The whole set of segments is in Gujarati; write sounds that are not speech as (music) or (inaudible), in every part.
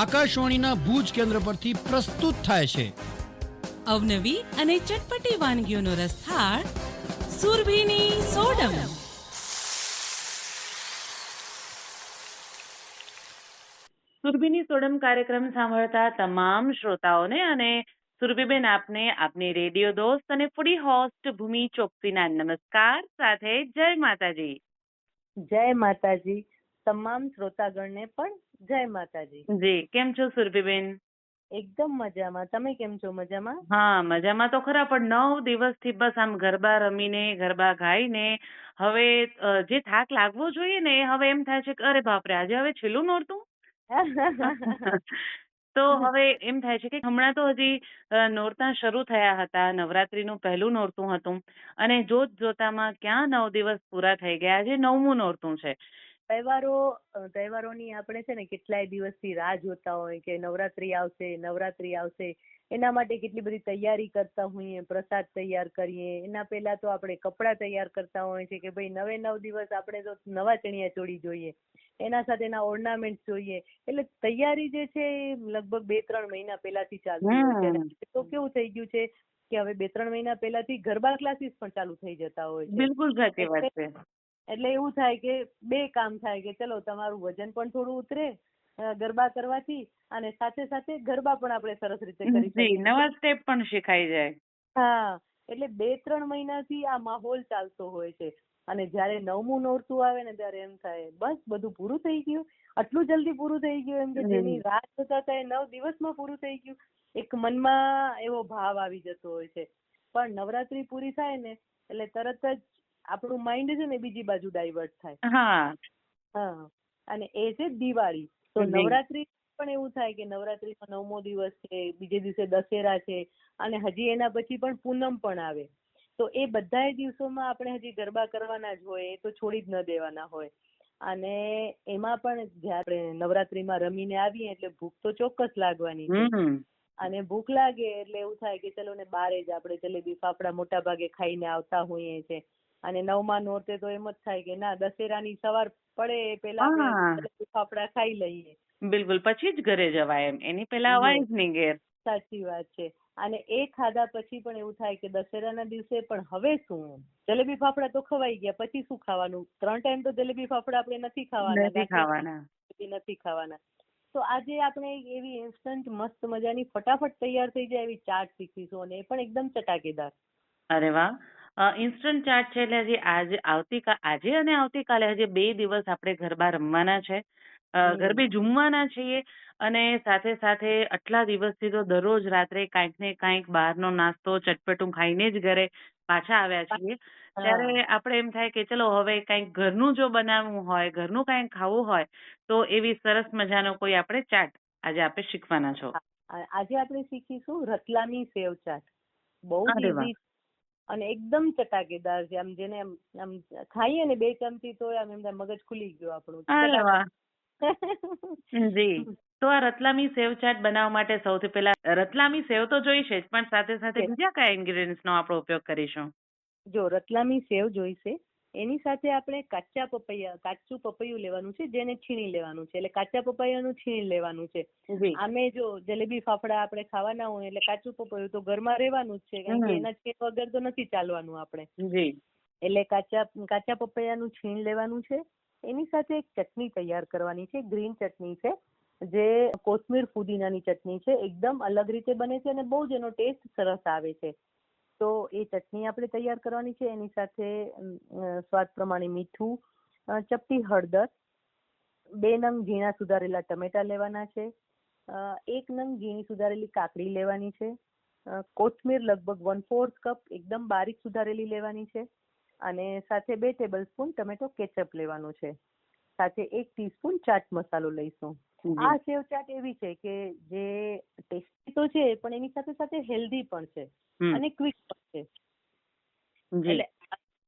આકાશવાણીના ભુજ કેન્દ્ર પરથી પ્રસ્તુત થાય છે. અવનવી અને ચટપટી વાનગીઓનો રસથાળ સુરભીની સોડમ. સુરભીની સોડમ કાર્યક્રમ સાંભળતા તમામ શ્રોતાઓને અને સુરભીબેન આપને આપની રેડિયો દોસ્ત અને ફૂડી હોસ્ટ ભૂમિ ચોકસીના નમસ્કાર સાથે જય માતાજી. જય માતાજી. તમામ શ્રોતાગણને પણ જય માતાજી. જી કેમ છો સુરભીબેન? એકદમ મજામાં. તમે કેમ છો? મજામાં? હા મજામાં તો ખરા પણ નવ દિવસથી બસ આમ ગરબા રમીને ગરબા ગાઈને હવે જે થાક લાગવો જોઈએ ને એ હવે એમ થાય છે કે અરે બાપરે આજે હવે છેલ્લું નોરતું? (laughs) તો હવે એમ થાય છે કે હમણાં તો હજી નોરતા શરૂ થયા હતા નવરાત્રીનું પહેલું નોરતું હતું. અને જોત જોતામાં ક્યાં નવ દિવસ પૂરા થઈ ગયા આજે નવમું નોરતું છે. તહેવારો તહેવારોની આપણે છે ને કેટલાય દિવસથી રાહ જોતા હોય કે નવરાત્રી આવશે નવરાત્રી આવશે એના માટે કેટલી બધી તૈયારી કરતા હોઈએ પ્રસાદ તૈયાર કરીએ એના પહેલા તો આપણે કપડાં તૈયાર કરતા હોઈએ છે કે ભાઈ નવે નવ દિવસ આપણે તો નવા ચણિયા ચોળી જોઈએ એના સાથે એના ઓર્નામેન્ટ જોઈએ એટલે તૈયારી જે છે એ લગભગ બે ત્રણ મહિના પહેલાથી ચાલુ હોય છે તો કેવું થઈ ગયું છે કે હવે બે ત્રણ મહિના પહેલાથી ગરબા ક્લાસીસ પણ ચાલુ થઈ જતા હોય છે. બિલકુલ સાચી વાત છે. એટલે એવું થાય કે બે કામ થાય કે ચલો તમારું વજન પણ થોડું ઉતરે ગરબા કરવાથી અને સાથે સાથે ગરબા પણ આપણે સરસ રીતે કરી શકીએ નવા સ્ટેપ પણ શીખાઈ જાય. હા એટલે બે ત્રણ મહિનાથી આ માહોલ ચાલતો હોય છે. અને જ્યારે નવમું નોરતું આવે ને ત્યારે એમ થાય બસ બધું પૂરું થઈ ગયું. આટલું જલ્દી પૂરું થઈ ગયું એમ કે જેની રાત જોતા હતા એ નવ દિવસમાં પૂરું થઈ ગયું. એક મનમાં એવો ભાવ આવી જતો હોય છે. પણ નવરાત્રી પૂરી થાય ને એટલે તરત જ આપણું માઇન્ડ છે ને બીજી બાજુ ડાયવર્ટ થાય. હા. હા. અને એ છે દિવાળી. તો નવરાત્રી પણ એવું થાય કે નવરાત્રીનો નવમો દિવસ છે બીજે દિવસે દશેરા છે અને હજી એના પછી પણ પૂનમ પણ આવે. તો એ બધા દિવસોમાં આપણે હજી ગરબા કરવાના જ હોય એ તો છોડી જ ન દેવાના હોય. અને એમાં પણ જ્યારે નવરાત્રીમાં રમીને આવીએ એટલે ભૂખ તો ચોક્કસ લાગવાની છે. અને ભૂખ લાગે એટલે એવું થાય કે ચલો ને બારે જ આપણે જલેબી ફાફડા મોટા ભાગે ખાઈને આવતા હોઈએ છે. અને નવમા નોરતે તો એમ જ થાય કે ના દશેરાની સવાર પડે એ જલેબી ફાફડા ખાઈ લઈએ. બિલકુલ પછી જ ઘરે જવાય એમ. એની પહેલા અવાય જ નહીં ઘેર. સાચી વાત છે. અને એ ખાધા પછી પણ એવું થાય કે દશેરાના દિવસે પણ હવે શું? જલેબી ફાફડા તો ખવાઈ ગયા પછી શું ખાવાનું? ત્રણ ટાઈમ તો જલેબી ફાફડા આપણે નથી ખાવાના નથી ખાવાના. નથી ખાવાના. તો આજે આપણે એવી ઇન્સ્ટન્ટ મસ્ત મજાની ફટાફટ તૈયાર થઈ જાય એવી ચાટ શીખીશું અને એ પણ એકદમ ચટાકેદાર. અરે વાહ. ઇન્સ્ટન્ટ ચાટ છે એટલે હજી આજે આવતીકા આજે અને આવતીકાલે હજી બે દિવસ આપણે ગરબા રમવાના છે. અ, જુમવાના ગરબે ઝૂમવાના છીએ અને સાથે સાથે આટલા દિવસથી તો દરરોજ રાત્રે કાંઈક ને કાંઈક બહારનો નાસ્તો ચટપટું ખાઈને જ ઘરે પાછા આવ્યા છીએ. ત્યારે આપણે એમ થાય કે ચલો હવે કાંઈક ઘરનું જો બનાવવું હોય ઘરનું કાંઈક ખાવું હોય તો એવી સરસ મજાનો કોઈ આપણે ચાટ આજે આપણે શીખવાના છો. આ- આજે આપણે શીખીશું રતલામી સેવ ચાટ. બહુ જ અરે વાહ. easy અને એકદમ ચટાકેદાર છે. આમ જેને આમ ખાઈએ ને બે ચમચી તો આમ એમ મગજ ખુલી ગયું આપણું. અરે વાહ. (laughs) જી. તો આ રતલામી સેવ ચાટ બનાવવા માટે સૌથી પહેલા રતલામી સેવ તો જોઈશે જ પણ સાથે સાથે બીજા કયા ઇન્ગ્રેડિયન્ટ્સ નો આપણે ઉપયોગ કરીશું? જો રતલામી સેવ જોઈશે એની સાથે આપણે કાચા પપૈયા કાચું પપૈયું લેવાનું છે જેને છીણી લેવાનું છે. એટલે કાચા પપૈયાનું છીણી લેવાનું છે. આમે જો જલેબી ફાફડા આપણે ખાવાના હોય એટલે કાચું પપૈયું તો ઘરમાં રહેવાનું જ છે કારણ કે એના છીણ વગર તો નથી ચાલવાનું આપણે. એટલે કાચા કાચા પપૈયાનું છીણ લેવાનું છે. એની સાથે એક ચટણી તૈયાર કરવાની છે ગ્રીન ચટણી છે જે કોથમીર ફુદીનાની ચટણી છે. એકદમ અલગ રીતે બને છે અને બહુ જ એનો ટેસ્ટ સરસ આવે છે. તો એ ચટણી આપણે તૈયાર કરવાની છે. એની સાથે સ્વાદ પ્રમાણે મીઠું ચપટી હળદર બે નંગ ઝીણા સુધારેલા ટમેટા લેવાના છે. એક નંગ ઝીણી સુધારેલી કાકડી લેવાની છે. કોથમીર લગભગ વન ફોર્થ કપ એકદમ બારીક સુધારેલી લેવાની છે. અને સાથે બે ટેબલ સ્પૂન ટમેટો કેચઅપ લેવાનું છે. સાથે એક ટીસ્પૂન ચાટ મસાલો લઈશું. આ સેવ ચાટ એવી છે કે જે ટેસ્ટી તો છે પણ એની સાથે સાથે હેલ્ધી પણ છે. અને ક્વિક પણ છે એટલે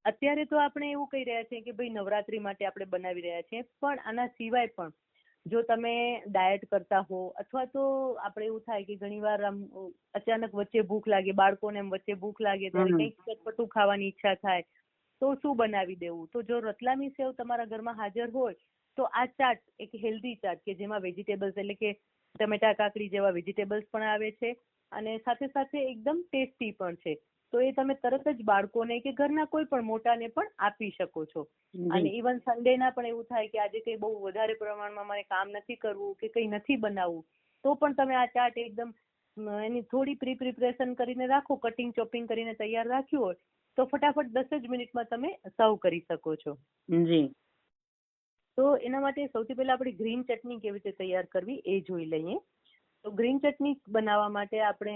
અત્યારે તો આપણે એવું કહી રહ્યા છીએ કે ભાઈ નવરાત્રી માટે આપણે બનાવી રહ્યા છીએ પણ આના સિવાય પણ જો તમે ડાયટ કરતા હો અથવા તો આપણે એવું થાય કે ઘણીવાર આમ અચાનક વચ્ચે ભૂખ લાગે બાળકોને એમ વચ્ચે ભૂખ લાગે ત્યારે. કંઈક ચટપટું ખાવાની ઈચ્છા થાય તો શું બનાવી દેવું? તો જો રતલામી સેવ તમારા ઘરમાં હાજર હોય તો આ ચાટ એક હેલ્ધી ચાટ કે જેમાં વેજીટેબલ્સ એટલે કે ટમેટા કાકડી જેવા વેજીટેબલ્સ પણ આવે છે અને સાથે સાથે એકદમ ટેસ્ટી પણ છે. તો એ તમે તરત જ બાળકોને કે ઘરના કોઈ પણ મોટાને પણ આપી શકો છો. અને ઇવન સન્ડે ના પણ એવું થાય કે આજે કઈ બહુ વધારે પ્રમાણમાં મારે કામ નથી કરવું કે કઈ નથી બનાવવું તો પણ તમે આ ચાટ એકદમ એની થોડી પ્રી પ્રિપરેશન કરીને રાખો કટિંગ ચોપિંગ કરીને તૈયાર રાખ્યું હોય તો ફટાફટ દસ જ મિનિટમાં તમે સર્વ કરી શકો છો. જી. તો એના માટે સૌથી પહેલા આપણે ગ્રીન ચટણી કેવી રીતે તૈયાર કરવી એ જોઈ લઈએ. તો ગ્રીન ચટણી બનાવવા માટે આપણે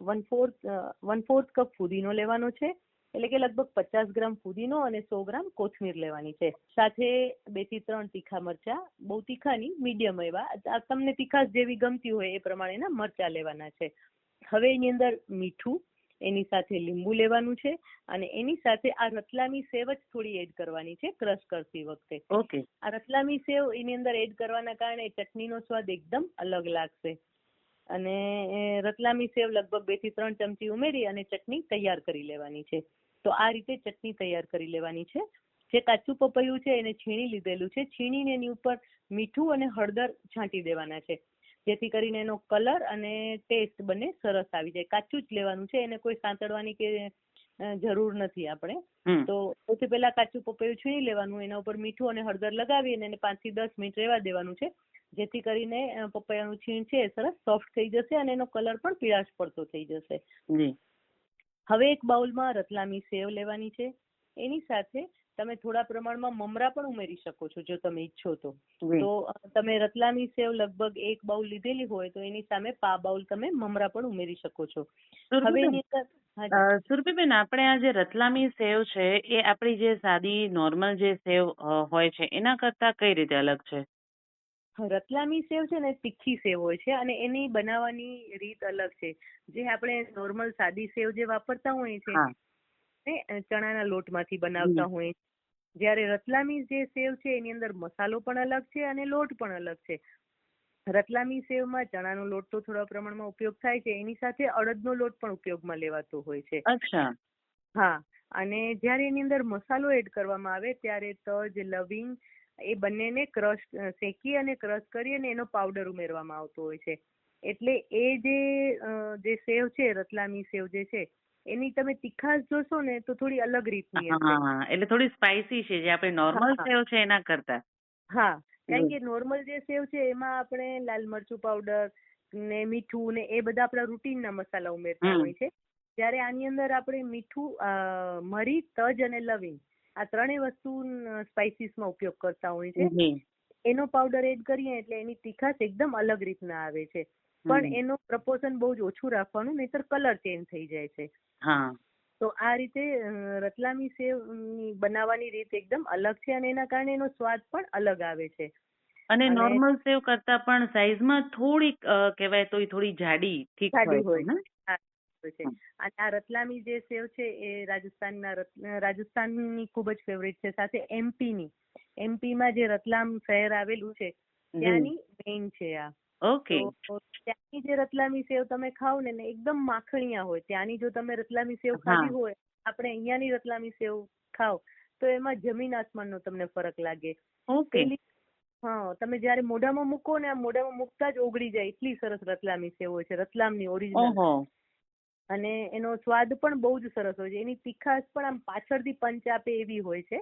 one fourth one fourth cup ફુદીનો લેવાનો છે. એટલે કે લગભગ પચાસ ગ્રામ ફુદીનો અને સો ગ્રામ કોથમીર લેવાની છે. સાથે બેથી ત્રણ તીખા મરચા, બહુ તીખા નહીં મીડિયમ એવા. તમને તીખાશ જેવી ગમતી હોય એ પ્રમાણેના મરચા લેવાના છે. હવે એની અંદર મીઠું એની સાથે લીંબુ લેવાનું છે અને એની સાથે આ રતલામી સેવ જ થોડી એડ કરવાની છે ક્રશ કરતી વખતે. ઓકે આ રતલામી સેવ એની અંદર એડ કરવાના કારણે ચટણીનો સ્વાદ એકદમ અલગ લાગશે. અને રતલામી સેવ લગભગ બેથી ત્રણ ચમચી ઉમેરી અને ચટણી તૈયાર કરી લેવાની છે. તો આ રીતે ચટણી તૈયાર કરી લેવાની છે. જે કાચું પપૈયું છે એને છીણી લીધેલું છે. છીણીને એની ઉપર મીઠું અને હળદર છાંટી દેવાના છે. જેથી કરીને એનો કલર અને ટેસ્ટ બંને સરસ આવી જાય. કાચું જ લેવાનું છે એને કોઈ સાંતળવાની કે જરૂર નથી આપણે. તો સૌથી પહેલા કાચું પપૈયું છીણી લેવાનું એના ઉપર મીઠું અને હળદર લગાવી અને એને પાંચથી દસ મિનિટ રહેવા દેવાનું છે. જેથી કરીને પપૈયાનું છીણ છે એ સરસ સોફ્ટ થઈ જશે અને એનો કલર પણ પીળાશ પડતો થઈ જશે. હવે એક બાઉલમાં રતલામી સેવ લેવાની છે. એની સાથે તમે થોડા પ્રમાણમાં મમરા પણ ઉમેરી શકો છો જો તમે ઈચ્છો તો. તો તમે રતલામી સેવ લગભગ એક બાઉલ લીધેલી હોય તો એની સામે પા બાઉલ તમે મમરા પણ ઉમેરી શકો છો. હવે એની અંદર સુરભીબેન આપણે આ જે રતલામી સેવ છે એ આપણી જે સાદી નોર્મલ જે સેવ હોય છે એના કરતા કઈ રીતે અલગ છે? રતલામી સેવ છે ને તીખી સેવ હોય છે અને એની બનાવવાની રીત અલગ છે. જે આપણે નોર્મલ સાદી સેવ જે વાપરતા હોઈએ છે હા ચણાના લોટમાંથી બનાવતા હોય. જ્યારે રતલામી જે સેવ છે એની અંદર મસાલો પણ અલગ છે અને લોટ પણ અલગ છે. રતલામી સેવમાં ચણાનો લોટ તો થોડા પ્રમાણમાં ઉપયોગ થાય છે. એની સાથે અડદનો લોટ પણ ઉપયોગમાં લેવાતો હોય છે. અચ્છા. હા અને જ્યારે એની અંદર મસાલો એડ કરવામાં આવે ત્યારે તજ લવિંગ એ બંનેને ક્રશ શેકી અને ક્રશ કરી અને એનો પાવડર ઉમેરવામાં આવતો હોય છે. એટલે એ જે જે સેવ છે રતલામી સેવ જે છે એની તમે તીખાશ જોશો ને તો થોડી અલગ રીતની હા એટલે થોડી સ્પાઇસી છે જે આપણે નોર્મલ. સેવ છે એના કરતા. હા કારણ કે નોર્મલ જે સેવ છે એમાં આપણે લાલ મરચું પાવડર ને મીઠું ને એ બધા આપણા રૂટીનના મસાલા ઉમેરતા હોય છે. જ્યારે આની અંદર આપણે મીઠું મરી તજ અને લવિંગ આ ત્રણેય વસ્તુ સ્પાઇસીસમાં ઉપયોગ કરતા હોય છે. એનો પાવડર એડ કરીએ એટલે એની તીખાશ એકદમ અલગ રીતના આવે છે. પણ. એનો પ્રપોર્શન બહુ જ ઓછું રાખવાનું નહીતર કલર ચેન્જ થઈ જાય છે. હા. તો આ રીતે રતલામી સેવની બનાવવાની રીત એકદમ અલગ છે અને એના કારણે એનો સ્વાદ પણ અલગ આવે છે. અને નોર્મલ સેવ કરતા પણ સાઈઝમાં થોડીક કહેવાય તો થોડી જાડી ઠીક હોય છે ને છે. અને આ રતલામી જે સેવ છે એ રાજસ્થાનના રાજસ્થાનની ખૂબ જ ફેવરેટ છે. સાથે એમપી ની એમપી જે રતલામ શહેર આવેલું છે ત્યાંની મેઇન છે આ. ઓકે. ત્યાંની જે રતલામી સેવ તમે ખાવ ને એકદમ માખણીયા હોય. ત્યાંની જો તમે રતલામી સેવ. ખાધી હોય આપણે અહીંયાની રતલામી સેવ ખાઓ તો એમાં જમીન આસમાનનો તમને ફરક લાગે. ઓકે. હા તમે જયારે મોઢામાં મૂકો ને આ મોઢામાં મૂકતા જ ઓગળી જાય. એટલી સરસ રતલામી સેવ હોય છે રતલામની ઓરિજિનલ અને એનો સ્વાદ પણ બહુ જ સરસ હોય છે. એની તીખાશ પણ આમ પાછળથી પંચ આપે એવી હોય છે.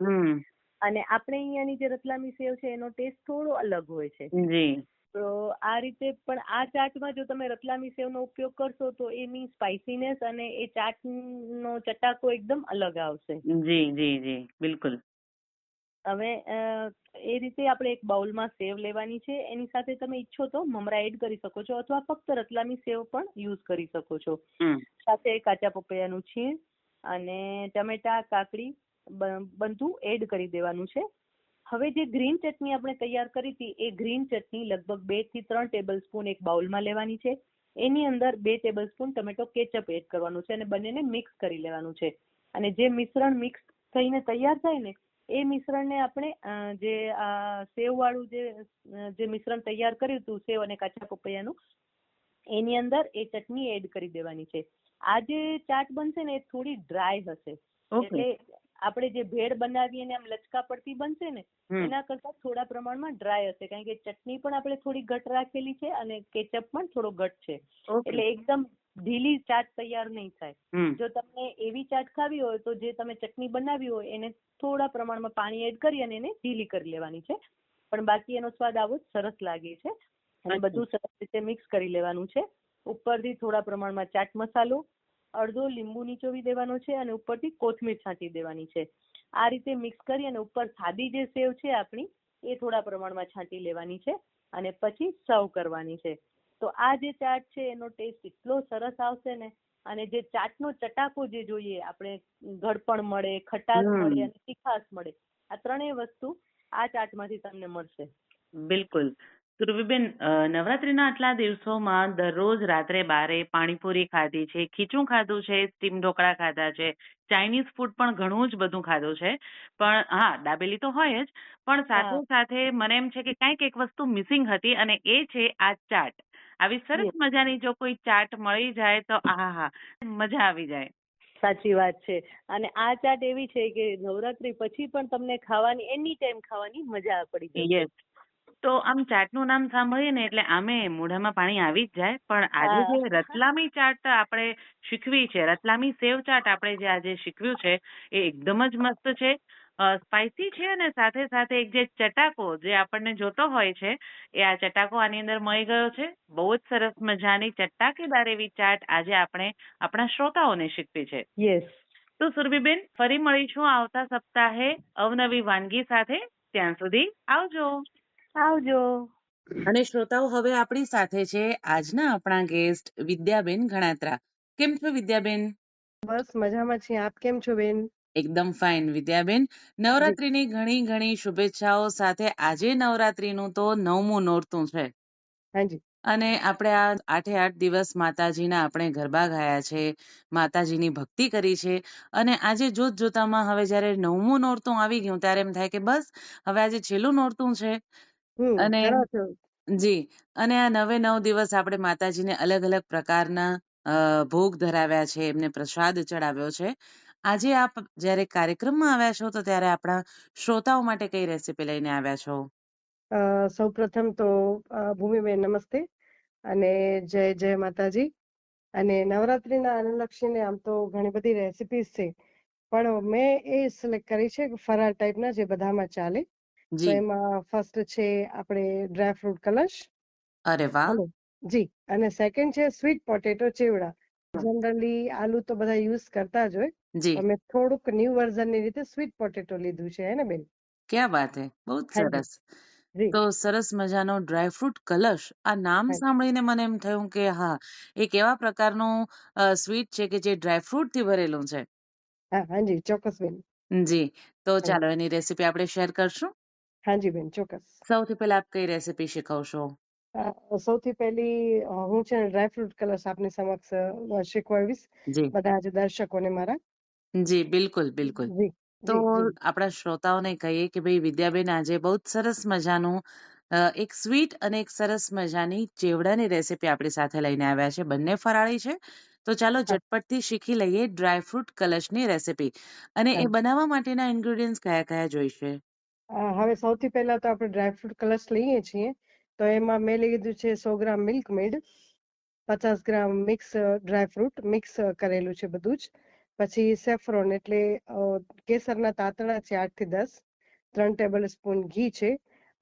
અને આપણે અહીંયાની જે રતલામી સેવ છે એનો ટેસ્ટ થોડો અલગ હોય છે. જી. તો આ રીતે પણ આ ચાટમાં જો તમે રતલામી સેવનો ઉપયોગ કરશો તો એની સ્પાઇસીનેસ અને એ ચાટનો ચટાકો એકદમ અલગ આવશે. જી જી જી બિલકુલ. હવે એ રીતે આપણે એક બાઉલમાં સેવ લેવાની છે. એની સાથે તમે ઈચ્છો તો મમરા એડ કરી શકો છો અથવા ફક્ત રતલામી સેવ પણ યુઝ કરી શકો છો. સાથે કાચા પપૈયાનું છીણ અને ટમેટા કાકડી બધું એડ કરી દેવાનું છે. હવે જે ગ્રીન ચટણી આપણે તૈયાર કરી હતી એ ગ્રીન ચટણી લગભગ બેથી ત્રણ ટેબલ સ્પૂન એક બાઉલમાં લેવાની છે. એની અંદર બે tablespoon tomato ketchup add કરવાનું છે અને બંનેને મિક્સ કરી લેવાનું છે. અને જે મિશ્રણ મિક્સ થઈને તૈયાર થાય ને એ મિશ્રણને આપણે જે આ સેવ વાળું જે જે મિશ્રણ તૈયાર કર્યું હતું સેવ અને કાચા પપૈયાનું એની અંદર એ ચટણી એડ કરી દેવાની છે. આ જે ચાટ બનશે ને એ થોડી ડ્રાય હશે. એટલે આપણે જે ભેળ બનાવીએ ને આમ લચકા પડતી બનશે ને એના કરતા થોડા પ્રમાણમાં ડ્રાય હશે. કારણ કે ચટણી પણ આપણે થોડી ઘટ રાખેલી છે અને કેચઅપ પણ થોડો ઘટ છે. એટલે એકદમ ઢીલી ચાટ તૈયાર નહીં થાય. જો તમને એવી ચાટ ખાવી હોય તો જે તમે ચટણી બનાવી હોય એને થોડા પ્રમાણમાં પાણી એડ કરી અને એને ઢીલી કરી લેવાની છે. પણ બાકી એનો સ્વાદ આવો જ સરસ લાગે છે. અને બધું સરસ રીતે મિક્સ કરી લેવાનું છે. ઉપરથી થોડા પ્રમાણમાં ચાટ મસાલો અડધો લીંબુ નીચોવી દેવાનો છે અને ઉપરથી કોથમીર છાંટી દેવાની છે. આ રીતે મિક્સ કરી અને ઉપર સાદી જે સેવ છે આપણી એ થોડા પ્રમાણમાં છાંટી લેવાની છે અને પછી સર્વ કરવાની છે. તો આ જે ચાટ છે એનો ટેસ્ટ એટલો સરસ આવશે ને અને જે ચાટનો ચટાકો જે જોઈએ આપણે ગળપણ મળે ખટાશ મળે અને તીખાશ મળે આ ત્રણેય વસ્તુ આ ચાટમાંથી તમને મળશે. બિલકુલ. ધ્રુવીબેન અ, નવરાત્રીના આટલા દિવસોમાં દરરોજ રાત્રે બારે પાણીપુરી ખાધી છે ખીચું ખાધું છે સ્ટીમ ઢોકળા ખાધા છે ચાઇનીઝ ફૂડ પણ ઘણું જ બધું ખાધું છે. પણ હા દાબેલી તો હોય જ પણ સાથે હા. સાથે મને એમ છે કે કાંઈક એક વસ્તુ મિસિંગ હતી અને એ છે આ ચાટ. આવી સરસ. મજાની જો કોઈ ચાટ મળી જાય તો આહા મજા આવી જાય. સાચી વાત છે. અને આ ચાટ એવી છે કે નવરાત્રી પછી પણ તમને ખાવાની એની ટાઈમ ખાવાની મજા પડી જશે યસ. તો આમ ચાટનું નામ સાંભળીએ ને એટલે આમે મોઢામાં પાણી આવી જ જાય. પણ આજે જે રતલામી ચાટ આપણે શીખવી છે રતલામી સેવ ચાટ આપણે જે આજે શીખવ્યું છે એ એકદમ જ મસ્ત છે. સ્પાઇસી છે અને સાથે સાથે એક જે ચટાકો જે આપણને જોતો હોય છે એ આ ચટાકો આની અંદર મળી ગયો છે. બહુ જ સરસ મજાની ચટાકેદાર એવી ચાટ આજે આપણે આપણા શ્રોતાઓને શીખવી છે. યસ તો સુરભીબેન ફરી મળીશું આવતા સપ્તાહે અવનવી વાનગી સાથે. ત્યાં સુધી આવજો. આવજો. અને શ્રોતાઓ હવે આપણી સાથે છે આજના આપણા ગેસ્ટ વિદ્યાબેન ગણાત્રા કેમ છો વિદ્યાબેન? બસ મજામાં છીએ. આપ કેમ છો બેન? એકદમ ફાઇન વિદ્યાબેન. નવરાત્રીની ઘણી ઘણી શુભેચ્છાઓ સાથે આજે નવરાત્રીનું તો નવમું નોરતું છે. હાજી. અને આપણે આ આઠે આઠ દિવસ માતાજીના આપણે ગરબા ગાયા છે માતાજીની ભક્તિ કરી છે. અને આજે જોત જોતામાં હવે જ્યારે નવમું નોરતું આવી ગયું ત્યારે એમ થાય કે બસ હવે આજે છેલ્લું નોરતું છે. અને જી અને આ નવે નવ દિવસ આપણે માતાજીને અલગ અલગ પ્રકારના ભોગ ધરાવ્યા છે એમને પ્રસાદ ચડાવ્યો છે. આજે આપ જ્યારે કાર્યક્રમમાં આવ્યા છો તો ત્યારે આપણા શ્રોતાઓ માટે કઈ રેસીપી લઈને આવ્યા છો? અ, સૌપ્રથમ તો ભૂમિબેન નમસ્તે અને જય જય માતાજી. અને નવરાત્રીના અનુલક્ષીને આમ તો ઘણી બધી રેસીપીઝ છે. પણ મેં એ સિલેક્ટ કરી છે ફરાર ફરાળ ટાઈપના જે બધામાં ચાલે. તો જી. એમાં ફર્સ્ટ છે આપણે ડ્રાય ફ્રૂટ કલશ. અરે વાહ! હાલો. જી. અને સેકન્ડ છે સ્વીટ પોટેટો ચેવડા. જનરલી આલુ તો બધા યુઝ કરતા જ હોય. જી. પણ મેં થોડુંક ન્યુ વર્ઝનની રીતે સ્વીટ પોટેટો લીધું છે હે ને બેન? ક્યાં વાત હે? બહુ જ. સરસ. જી. તો સરસ મજાનો ડ્રાયફ્રૂટ કલશ. આ નામ હા. સાંભળીને મને એમ થયું કે હા એક એવા પ્રકારનું સ્વીટ છે કે જે ડ્રાયફ્રૂટથી ભરેલું છે? હા હાજી ચોક્કસ બેન. જી. તો હા. ચાલો એની રેસીપી આપણે શેર કરશું. હાજી બેન ચોક્કસ. સૌથી પહેલા આપ કઈ રેસીપી શીખવશો? સૌથી પહેલી હું છે ડ્રાય ફ્રૂટ કલર્સ આપની સમક્ષ શીખવાડીશ. બધા જ દર્શકોને મારા. જી બિલકુલ બિલકુલ. તો જી જી. આપણા શ્રોતાઓને કહીએ કે ભાઈ વિદ્યાબેન આજે બહુ જ સરસ મજાનું એક સ્વીટ અને એક સરસ મજાની ચેવડાની રેસીપી આપણી સાથે લઈને આવ્યા છે. બંને ફરાળી છે. તો ચાલો હા. ઝટપટથી શીખી લઈએ ડ્રાયફ્રૂટ કલશની રેસીપી અને એ બનાવવા માટેના ઇન્ગ્રેડિયન્ટ્સ કયા કયા જોઈશે? હવે સૌથી પહેલા તો આપણે ડ્રાયફ્રૂટ કલર્સ લઈએ છીએ. તો એમાં મેં લીધું છે સો ગ્રામ મિલ્ક મેડ પચાસ ગ્રામ મિક્સ ડ્રાયફ્રૂટ મિક્સ કરેલું છે બધું જ. પછી સેફ્રોન એટલે કેસરના તાતણા છે આઠથી દસ ત્રણ ટેબલ સ્પૂન ઘી છે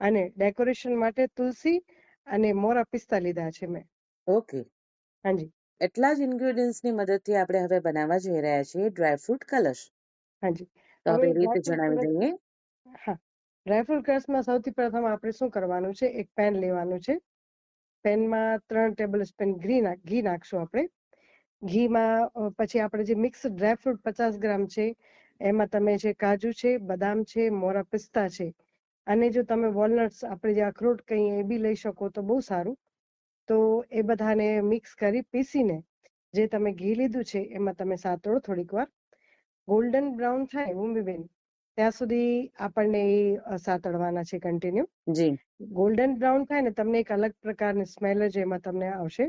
અને ડેકોરેશન માટે તુલસી અને મોરા પિસ્તા લીધા છે મેં. ઓકે હાજી. એટલા જ ઇન્ગ્રેડિયન્ટ્સની મદદથી આપણે હવે બનાવવા જઈ રહ્યા છીએ ડ્રાયફ્રૂટ કલશ હાજી. તો આપણે રીતે જણાવી દઈએ. હા. ડ્રાયફ્રૂટ કલર્સમાં સૌથી પ્રથમ આપણે શું કરવાનું છે? એક પેન લેવાનું છે. પેનમાં ત્રણ ટેબલ સ્પૂન ઘી ઘી નાખશું આપણે. ઘીમાં પછી આપણે જે મિક્સ ડ્રાયફ્રૂટ પચાસ ગ્રામ છે, એમાં તમે જે કાજુ છે, બદામ છે, મોરા પિસ્તા છે, અને જો તમે વોલનટ્સ આપણે જે અખરોટ કહીએ એ બી લઈ શકો તો બહુ સારું. તો એ બધાને મિક્સ કરી પીસીને જે તમે ઘી લીધું છે, એમાં તમે સાતળો થોડીક વાર. ગોલ્ડન બ્રાઉન થાય ભૂમિબેન ત્યાં સુધી આપણને એ સાતડવાના છે કન્ટિન્યુ જી. ગોલ્ડન બ્રાઉન થાય ને તમને એક અલગ પ્રકારની સ્મેલ જ એમાં તમને આવશે.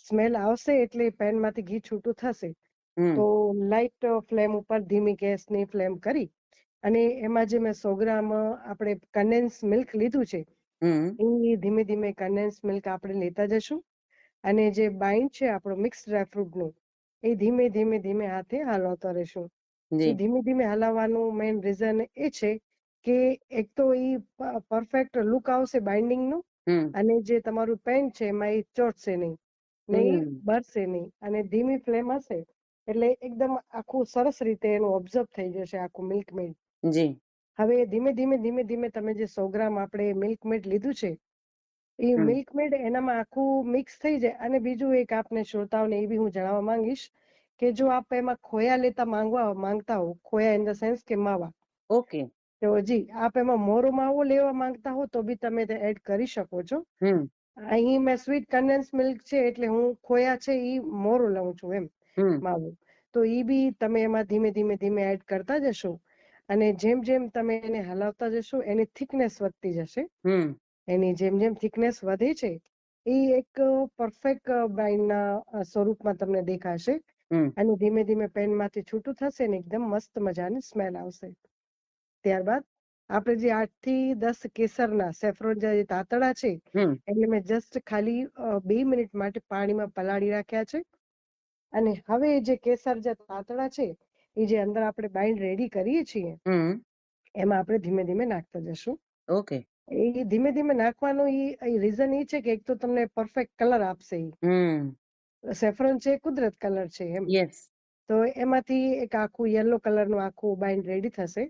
સ્મેલ આવશે એટલે પેનમાંથી ઘી છૂટું થશે. તો લાઇટ ફ્લેમ ઉપર ધીમી ગેસની ફ્લેમ કરી અને એમાં જે મેં સો ગ્રામ આપણે કન્ડેન્સ મિલ્ક લીધું છે એ ધીમે ધીમે કન્ડેન્સ મિલ્ક આપણે લેતા જશું. અને જે બાઇન્ડ છે આપણો મિક્સ ડ્રાયફ્રૂટનું એ ધીમે ધીમે ધીમે હાથે હલાવતા રહેશું. ધીમે ધીમે હલાવવાનું મેઇન રીઝન એ છે કે એક તો એ પરફેક્ટ લુક આવશે બાઇન્ડિંગનું અને જે તમારું પેન છે એમાં એ ચોટશે નહીં. નહીં બરશે નહીં. અને ધીમી ફ્લેમ હશે એટલે એકદમ આખું સરસ રીતે એનું ઓબ્ઝર્વ થઈ જશે આખું મિલ્ક મેડ જી. હવે ધીમે ધીમે ધીમે ધીમે તમે જે સો ગ્રામ આપણે મિલ્ક મેડ લીધું છે એ મિલ્કમેડ મિલ્ક મેડ એનામાં આખું મિક્સ થઈ જાય. અને બીજું એક આપને શ્રોતાઓને એ બી હું જણાવવા માંગીશ કે જો આપ એમાં ખોયા લેતા માંગવા માંગતા હો ખોયા ઇન ધ સેન્સ કે માવા. ઓકે. તો જી આપ એમાં મોરો માવો લેવા માંગતા હો તો બી તમે તે એડ કરી શકો છો. અહીં મેં સ્વીટ કન્ડેન્સ મિલ્ક છે એટલે હું ખોયા છે ઈ મોરો લઉં છું એમ માવો. તો ઈ બી તમે એમાં ધીમે ધીમે ધીમે એડ કરતા જશો અને જેમ જેમ તમે એને હલાવતા જશો એની થિકનેસ વધતી જશે. એની જેમ જેમ થિકનેસ વધે છે એ એક પરફેક્ટ બાઇનના સ્વરૂપમાં તમને દેખાશે. અને ધીમે ધીમે પેનમાંથી છૂટું થશે ને એકદમ મસ્ત મજાની સ્મેલ આવશે. ત્યારબાદ આપણે જે આઠથી દસ કેસરના સેફ્રોન જે તાતડા છે એટલે મેં જસ્ટ ખાલી બે મિનિટ માટે પાણીમાં પલાળી રાખ્યા છે. અને હવે જે કેસર જે તાતડા છે એ જે અંદર આપણે બાઇન્ડ રેડી કરીએ છીએ એમાં આપણે ધીમે ધીમે નાખતા જશું. ઓકે. એ ધીમે ધીમે નાખવાનું એ રીઝન એ છે કે એક તો તમને પરફેક્ટ કલર આપશે સેફ્રોન છે કુદરત કલર છે એમ. તો એમાંથી એક આખું યલો કલરનું આખું બાઇન્ડ રેડી થશે.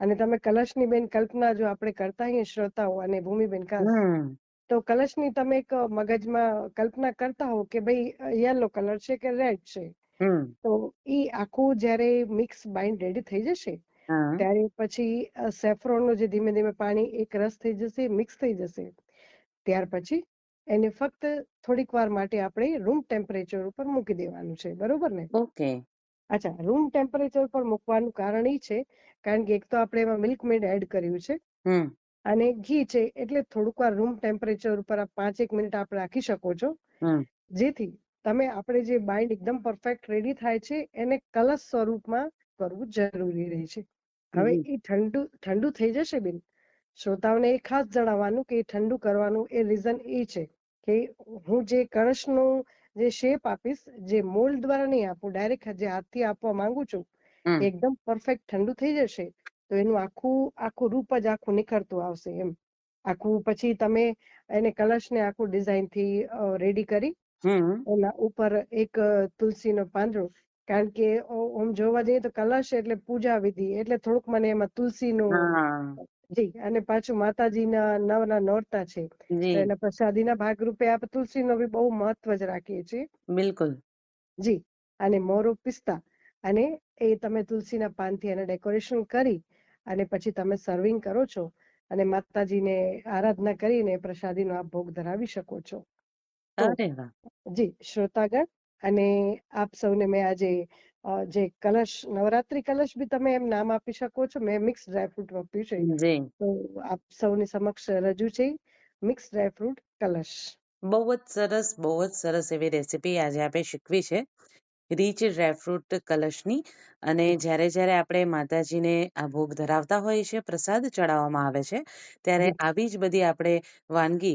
અને તમે કલશની બેન કલ્પના જો આપણે કરતા હોઈએ શ્રોતાઓ અને ભૂમિબેન ખાસ તો કલશની તમે એક મગજમાં કલ્પના કરતા હો કે ભાઈ યલો કલર છે કે રેડ છે? તો ઈ આખું જ્યારે મિક્સ બાઇન્ડ રેડી થઈ જશે ત્યારે પછી સેફ્રોનનું જે ધીમે ધીમે પાણી એક રસ થઈ જશે મિક્સ થઈ જશે. ત્યાર પછી એને ફક્ત થોડીક વાર માટે આપણે રૂમ ટેમ્પરેચર ઉપર મૂકી દેવાનું છે બરોબર ને? ઓકે. અચ્છા રૂમ ટેમ્પરેચર પર મૂકવાનું કારણ એ છે કારણ કે એક તો આપણે એમાં મિલ્ક મેડ એડ કર્યું છે અને ઘી છે એટલે થોડુંક વાર રૂમ ટેમ્પરેચર ઉપર પાંચ પાંચેક મિનિટ આપ રાખી શકો છો. જેથી તમે આપણે જે બાઇન્ડ એકદમ પરફેક્ટ રેડી થાય છે એને કલશ સ્વરૂપમાં કરવું જરૂરી રહે છે. હવે એ ઠંડુ ઠંડુ થઈ જશે બેન શ્રોતાઓને એ ખાસ જણાવવાનું કે ઠંડુ કરવાનું એ રીઝન એ છે કે હું જે કળશનું જે શેપ આપીશ જે મોલ્ડ દ્વારા નહીં આપું ડાયરેક્ટ જે હાથથી આપવા માંગુ છું એકદમ પરફેક્ટ ઠંડુ થઈ જશે તો એનું આખું આખું રૂપ જ આખું નીખરતું આવશે એમ. આખું પછી તમે એને કલશને આખું ડિઝાઇનથી રેડી કરી એના ઉપર એક તુલસીનો પાંદડો. કારણ કે ઓમ જોવા જઈએ તો કલશ એટલે પૂજા વિધિ એટલે થોડુંક મને એમાં તુલસીનું જી અને પાછું માતાજીના નવના નોરતા છે. એના પ્રસાદીના ભાગરૂપે આપ તુલસીનો બી બહુ મહત્વ જ રાખીએ છીએ. બિલકુલ. જી અને મોરો પિસ્તા. અને એ તમે તુલસીના પાનથી એને ડેકોરેશન કરી અને પછી તમે સર્વિંગ કરો છો અને માતાજીને આરાધના કરીને પ્રસાદીનો આપ ભોગ ધરાવી શકો છો. જી શ્રોતાગણ અને આપ સૌને મેં આજે જે કલશ નવરાત્રી કલશ બી તમે એમ નામ આપી શકો છો. મેં મિક્સ ડ્રાયફ્રૂટ વાપર્યું છે. તો આપ સૌની સમક્ષ રજૂ છે મિક્સ ડ્રાયફ્રૂટ કલશ. બહુ જ સરસ બહુ જ સરસ એવી રેસીપી આજે આપણે શીખવી છે. રીચ ડ્રાયફ્રૂટ કલશની અને જ્યારે જ્યારે આપણે માતાજીને આ ભોગ ધરાવતા હોઈએ છીએ પ્રસાદ ચડાવવામાં આવે છે ત્યારે આવી જ બધી આપણે વાનગી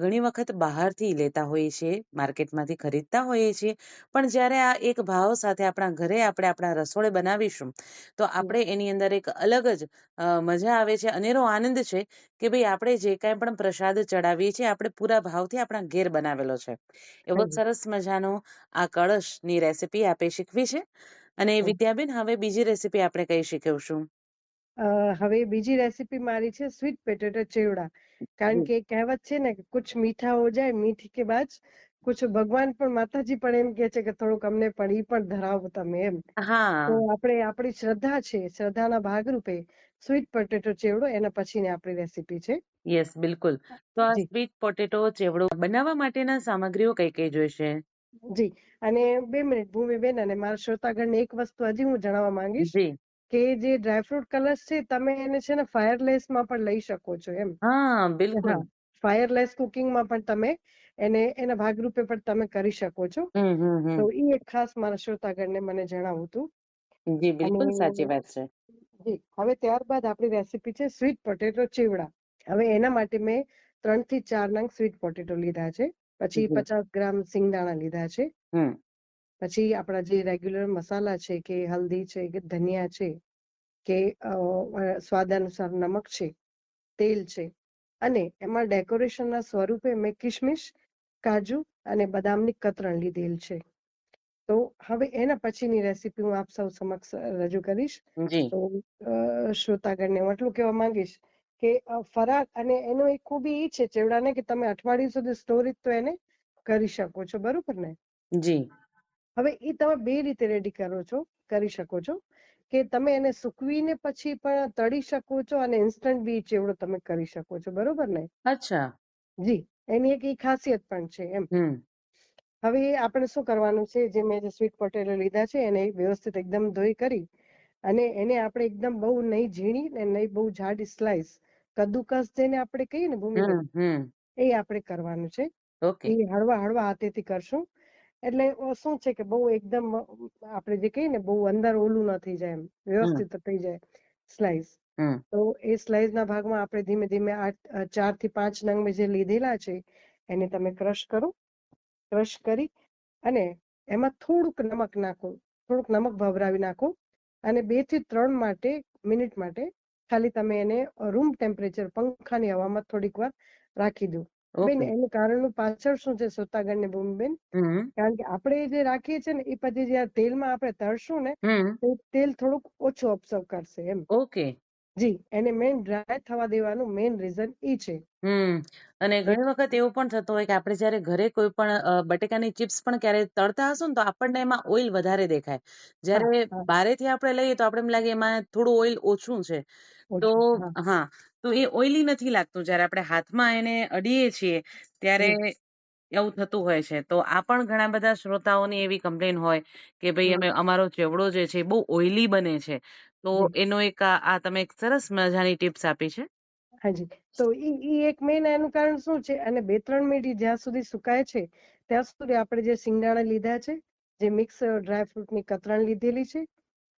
ઘણી વખત બહારથી લેતા હોઈએ છીએ માર્કેટમાંથી ખરીદતા હોઈએ છીએ. પણ જ્યારે આ એક ભાવ સાથે આપણા ઘરે આપણે આપણા રસોડે બનાવીશું તો આપણે એની અંદર એક અલગ જ મજા આવે છે અનેરો આનંદ છે કે ભાઈ આપણે જે કાંઈ પણ પ્રસાદ ચડાવીએ છીએ આપણે પૂરા ભાવથી આપણા ઘેર બનાવેલો છે. એવો સરસ મજાનો આ કળશની રેસીપી આપે શીખવી છે. અને વિદ્યાબેન હવે બીજી રેસીપી આપણે કઈ શીખવશું? હવે બીજી રેસીપી મારી છે સ્વીટ પેટેટો ચેવડા. કારણ કે કહેવત છે ને કે કુછ મીઠા હો જાય મીઠી કે બાજ. કુછ ભગવાન પણ માતાજી પણ એમ કે છે કે થોડુંક અમને પણ ઈ પણ ધરાવો તમે એમ. તો આપણે આપણી શ્રદ્ધા છે શ્રદ્ધાના ભાગરૂપે સ્વીટ પોટેટો ચેવડો એના પછીની આપણી રેસીપી છે. યસ બિલકુલ. તો આ સ્વીટ પોટેટો ચેવડો બનાવવા માટેના સામગ્રીઓ કઈ કઈ જોઈશે? જી. અને બે મિનિટ ભૂમિબેન અને મારા શ્રોતાગણને એક વસ્તુ હજી હું જણાવવા માંગીશ જી. કે જે ડ્રાયફ્રૂટ કલર્સ છે તમે એને છે ને ફાયરલેસમાં પણ લઈ શકો છો એમ. હા બિલકુલ. ફાયરલેસ કુકિંગમાં પણ તમે એને એના ભાગરૂપે પણ તમે કરી શકો છો. તો એ એક ખાસ મારા શ્રોતાગણને મને જણાવવું હતું જી બિલકુલ સાચી વાત છે. જી હવે ત્યારબાદ આપણી રેસીપી છે સ્વીટ પોટેટો ચીવડા. હવે એના માટે મેં ત્રણથી ચાર નંગ સ્વીટ પોટેટો લીધા છે. પછી પચાસ ગ્રામ સિંગદાણા લીધા છે. પછી આપણા જે રેગ્યુલર મસાલા છે કે હલ્દી છે કે ધનિયા છે કે સ્વાદ અનુસાર નમક છે તેલ છે અને એમાં ડેકોરેશનના સ્વરૂપે મેં કિશમિશ કાજુ અને બદામની કતરણ લીધેલ છે. તો હવે એના પછીની રેસીપી હું આપ સૌ સમક્ષ રજૂ કરીશ. તો શ્રોતાગણને હું એટલું કહેવા માંગીશ. કે ફરાર અને એનો એક ખૂબી એ છે ચેવડાને કે તમે અઠવાડિયું સુધી સ્ટોરેજ તો એને કરી શકો છો બરોબર ને? જી. હવે એ તમે બે રીતે રેડી કરો છો કરી શકો છો. કે તમે એને સૂકવીને પછી પણ તળી શકો છો અને ઇન્સ્ટન્ટ બી ચેવડો તમે કરી શકો છો બરોબર ને? અચ્છા. જી એની એક ખાસિયત પણ છે એમ. હવે આપણે શું કરવાનું છે જે મેં જે સ્વીટ પોટેટો લીધા છે એને વ્યવસ્થિત એકદમ ધોઈ કરી અને એને આપણે એકદમ બહુ નહીં ઝીણી ને નહીં બહુ જાડી સ્લાઈસ કદ્દુકસ જેને આપણે કહીએ ને ભૂમિબેન હમ હમ. એ આપણે કરવાનું છે. ઓકે. એ હળવા હળવા હાથેથી કરશું. એટલે શું છે કે બહુ એકદમ આપણે જે કહીએ ને બહુ અંદર ઓલું ન થઈ જાય એમ વ્યવસ્થિત થઈ જાય સ્લાઈસ. તો એ સ્લાઈસ ના ભાગમાં આપણે ધીમે ધીમે આ ચારથી પાંચ નંગ મેં જે લીધેલા છે એને તમે ક્રશ કરો. ક્રશ કરી અને એમાં થોડુંક નમક નાખો થોડુંક નમક ભભરાવી નાખો અને બેથી ત્રણ માટે મિનિટ માટે ખાલી તમે એને રૂમ ટેમ્પરેચર પંખાની હવામાં થોડીક વાર રાખી દો. બેન એનું કારણનું પાછળ શું છે સોતાગર ને ભૂમિબેન બેન કારણ કે આપણે જે રાખીએ છીએ ને એ પછી જ્યારે તેલમાં આપણે તળશું ને તો તેલ થોડુંક ઓછું ઓબ્ઝર્વ કરશે એમ. ઓકે. જી એને મેઇન ડ્રાય થવા દેવાનું મેઇન રીઝન ઈ છે. હમ અને ઘણી વખત એવું પણ થતું હોય કે આપણે જ્યારે ઘરે કોઈ પણ અ, બટેકાની ચિપ્સ પણ ક્યારે તળતા હશો ને તો આપણને એમાં ઓઇલ વધારે દેખાય. જ્યારે હા. બારેથી આપણે લઈએ તો આપણે એમ લાગે એમાં થોડું ઓઇલ ઓછું છે. તો ઓછું હા. હા તો એ ઓઇલી નથી લાગતું. જ્યારે આપણે હાથમાં એને અડીએ છીએ ત્યારે એવું થતું હોય છે. તો આ પણ ઘણા બધા શ્રોતાઓની એવી કમ્પ્લેન હોય કે ભાઈ. અમે અમારો ચેવડો જે છે એ બહુ ઓઇલી બને છે. તો જી. એનો એક આ આ તમે એક સરસ મજાની ટિપ્સ આપી છે. હાજી. તો ઈ ઈ એક મેઇન એનું કારણ શું છે? અને બે ત્રણ મિનિટ જ્યાં સુધી સુકાય છે ત્યાં સુધી આપણે જે સિંગદાણા લીધા છે જે મિક્સ ડ્રાયફ્રૂટની કતરણ લીધેલી છે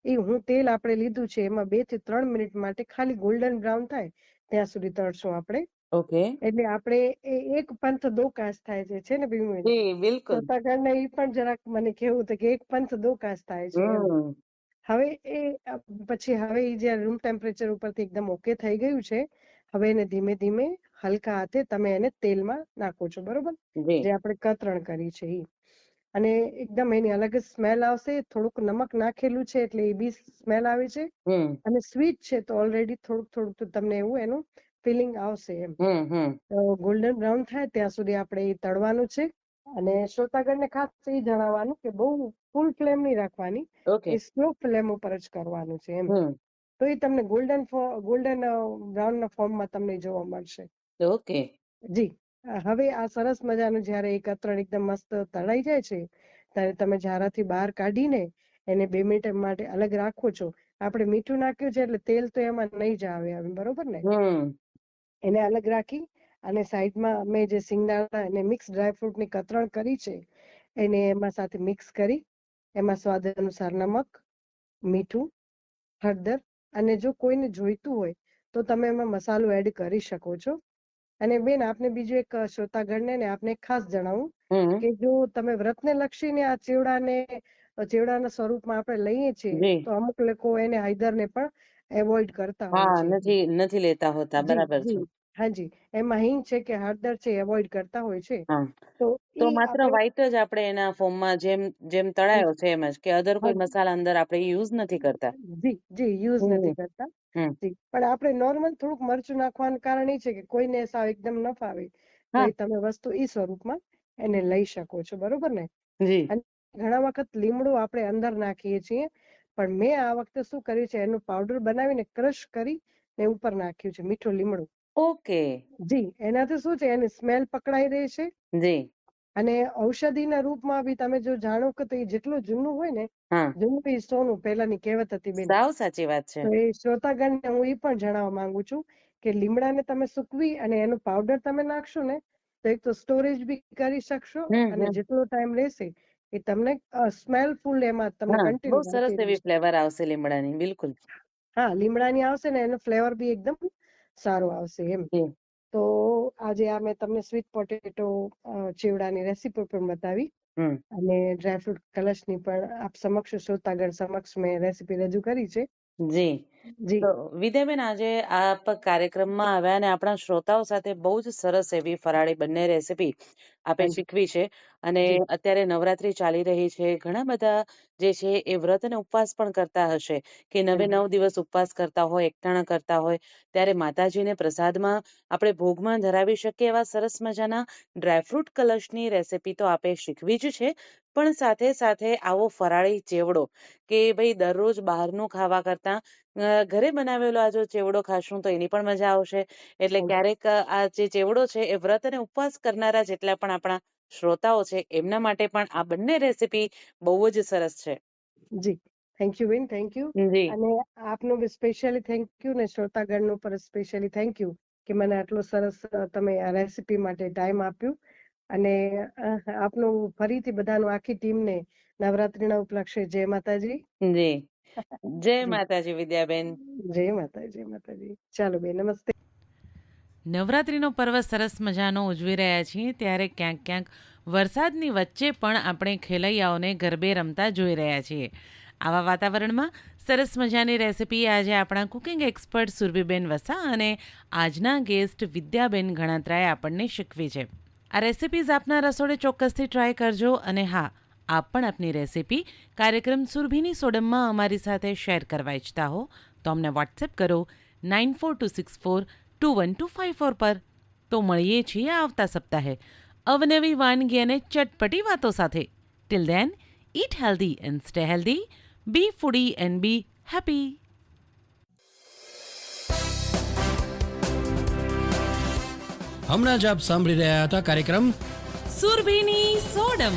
એ હું તેલ આપણે લીધું છે એમાં બેથી ત્રણ મિનિટ માટે ખાલી ગોલ્ડન બ્રાઉન થાય ત્યાં સુધી તળશું આપણે. ઓકે. એટલે આપણે એ એક પંથ દો કાશ થાય છે છે ને ભીમુબેન? જી બિલકુલ. એ ઈ પણ જરાક મને કેવું હતું કે એક પંથ દો કાશ થાય છે એમ. હવે એ પછી હવે એ જ્યારે રૂમ ટેમ્પરેચર ઉપરથી એકદમ ઓકે થઈ ગયું છે હવે એને ધીમે ધીમે હલકા હાથે તમે એને તેલમાં નાખો છો બરોબર? જે. આપણે કતરણ કરી છે એ અને એકદમ એની અલગ જ સ્મેલ આવશે થોડુંક નમક નાખેલું છે એટલે એ બી સ્મેલ આવે છે. અને સ્વીટ છે તો ઓલરેડી થોડુંક થોડુંક તમને એવું એનું ફિલિંગ આવશે એમ. ગોલ્ડન બ્રાઉન થાય ત્યાં સુધી આપણે એ તળવાનું છે. અને શ્રોતાગણને ખાસ એ જણાવવાનું કે બહુ ફૂલ ફ્લેમ નહીં રાખવાની એ સ્લો ફ્લેમ ઉપર જ કરવાનું છે એમ. તો એ તમને ગોલ્ડન ગોલ્ડન બ્રાઉન ના ફોર્મમાં તમને જોવા મળશે. ઓકે જી. હવે આ સરસ મજાનું જ્યારે એક અત્રણ એકદમ મસ્ત તળાઈ જાય છે ત્યારે તમે ઝારાથી બહાર કાઢીને એને બે મિનિટ માટે અલગ રાખો છો. આપણે મીઠું નાખ્યું છે એટલે તેલ તો એમાં નહીં જ આવે બરોબર ને? એને અલગ રાખી અને સાઈડમાં અમે જે સિંગદાણા અને મિક્સ ડ્રાયફ્રૂટની કતરણ કરી છે એને એમાં સાથે મિક્સ કરી એમાં સ્વાદ અનુસાર નમક મીઠું હળદર અને જો કોઈને જોઈતું હોય તો તમે એમાં મસાલો એડ કરી શકો છો. અને બેન આપને બીજું એક શ્રોતાગણને ને આપને ખાસ જણાવું કે જો તમે વ્રતને લક્ષીને આ ચેવડાને ચેવડાના સ્વરૂપમાં આપણે લઈએ છીએ તો અમુક લોકો એને હૈદરને પણ એવોઇડ કરતા હોય છે. નથી નથી લેતા હોતા બરાબર છે. હાજી એમાં હિંગ છે કે હળદર છે એવોઇડ કરતા હોય છે હા તો તો ઈ માત્ર આપણે વ્હાઈટ જ આપણે એના ફોર્મમાં જેમ જેમ તળાયો છે એમ જ કે અધર કોઈ હાજી. મસાલા અંદર આપણે યુઝ નથી કરતા જી જી યુઝ હમ. નથી કરતા હમ. જી પણ આપણે નોર્મલ થોડુંક મરચું નાખવાનું કારણ એ છે કે કોઈને સાવ એકદમ ન ફાવે તો હા. એ તમે વસ્તુ ઈ સ્વરૂપમાં એને લઈ શકો છો બરોબર ને જી અને ઘણા વખત લીમડું આપણે અંદર નાખીએ છીએ પણ મેં આ વખતે શું કર્યું છે એનું પાવડર બનાવીને ક્રશ કરી ને ઉપર નાખ્યું છે મીઠું લીમડું ઓકે. જી એનાથી શું છે? એની સ્મેલ પકડાઈ રહે છે. જી. અને ઔષધિના રૂપમાં બી તમે જો જાણો કે તો એ જેટલું જૂનું હોય ને હા. જૂનું એ સોનું પહેલાની કહેવત હતી બેન. સાવ સાચી વાત છે. તો એ શ્રોતાગણને હું એ પણ જણાવવા માંગુ છું કે લીમડાને તમે સૂકવી અને એનો પાવડર તમે નાખશો ને તો એક તો સ્ટોરેજ બી કરી શકશો હમ, અને હમ. જેટલો ટાઈમ રહેશે એ તમને સ્મેલફુલ એમાં તમને હા બહુ કન્ટિન્યુ સરસ એવી ફ્લેવર આવશે લીમડાની બિલકુલ. હા લીમડાની આવશે ને એનો ફ્લેવર બી એકદમ સારો આવશે એમ. તો આજે આ મેં તમને સ્વીટ પોટેટો ચેવડાની રેસીપી પણ બતાવી. અને ડ્રાયફ્રુટ કલશની પણ આપ સમક્ષ શ્રોતાગણ સમક્ષ મેં રેસીપી રજૂ કરી છે. જી. જી. તો વિદ્યાબેન આજે આપ કાર્યક્રમમાં આવ્યા અને આપણા શ્રોતાઓ સાથે બહુ જ સરસ એવી ફરાળી બંને રેસીપી આપે શીખવી છે. અને જી. અત્યારે નવરાત્રી ચાલી રહી છે. ઘણા બધા જે છે એ વ્રત અને ઉપવાસ પણ કરતા હશે કે નવે હમ. નવ દિવસ ઉપવાસ કરતા હોય એકટાણા કરતા હોય ત્યારે માતાજીને પ્રસાદમાં આપણે ભોગમાં ધરાવી શકીએ એવા સરસ મજાના ડ્રાયફ્રૂટ કલશની રેસીપી તો આપે શીખવી જ છે. પણ સાથે સાથે આવો ફરાળી ચેવડો કે ભાઈ દરરોજ બહારનું ખાવા કરતા અ, ઘરે બનાવેલો આ જો ચેવડો ખાશું તો એની પણ મજા આવશે. એટલે ક્યારેક આ જે ચેવડો છે એ વ્રત અને ઉપવાસ કરનારા જેટલા પણ આપણા શ્રોતાઓ છે એમના માટે પણ આ બંને રેસીપી બહુ જ સરસ છે. જી. થેન્ક યુ બેન. થેન્ક યુ અને આપનું સ્પેશિયલી થેન્ક યુ ને શ્રોતાગણનું પર સ્પેશિયલી થેન્ક યુ કે મને આટલો સરસ તમે આ રેસીપી માટે ટાઈમ આપ્યું. અને આપનું ફરીથી બધાનું આખી ટીમને નવરાત્રીના ઉપલક્ષે જય માતાજી. જી. (laughs) જય માતાજી વિદ્યાબેન. જય માતાજી જય માતાજી. ચાલો બેન નમસ્તે. નવરાત્રિનો પર્વ સરસ મજાનો ઉજવી રહ્યા છીએ, ત્યારે ક્યાંક ક્યાંક વરસાદની વચ્ચે પણ આપણે ખેલૈયાઓને ગરબે રમતા જોઈ રહ્યા છીએ. આવા વાતાવરણમાં સરસ મજાની રેસિપી આજે આપણા કુકિંગ એક્સપર્ટ સુરભીબેન વસા અને આજના ગેસ્ટ વિદ્યાબેન ગણાત્રાએ આપણને શીખવી છે. આ રેસિપીઝ આપના રસોડે ચોક્કસથી ટ્રાય કરજો અને હા, આપ પણ આપની રેસિપી કાર્યક્રમ સુરભીની સોડમમાં અમારી સાથે શેર કરવા ઈચ્છતા હો, તો અમને વોટ્સએપ કરો, nine four two six four two one two five four પર. તો મળીએ છીએ આવતા સપ્તાહે. અવનવી વાનગી અને ચટપટી વાતો સાથે. Till then eat healthy and stay healthy be foodie and be happy હમણાં જ આપ સાંભળી રહ્યા હતા કાર્યક્રમ સુરભીની સોડમ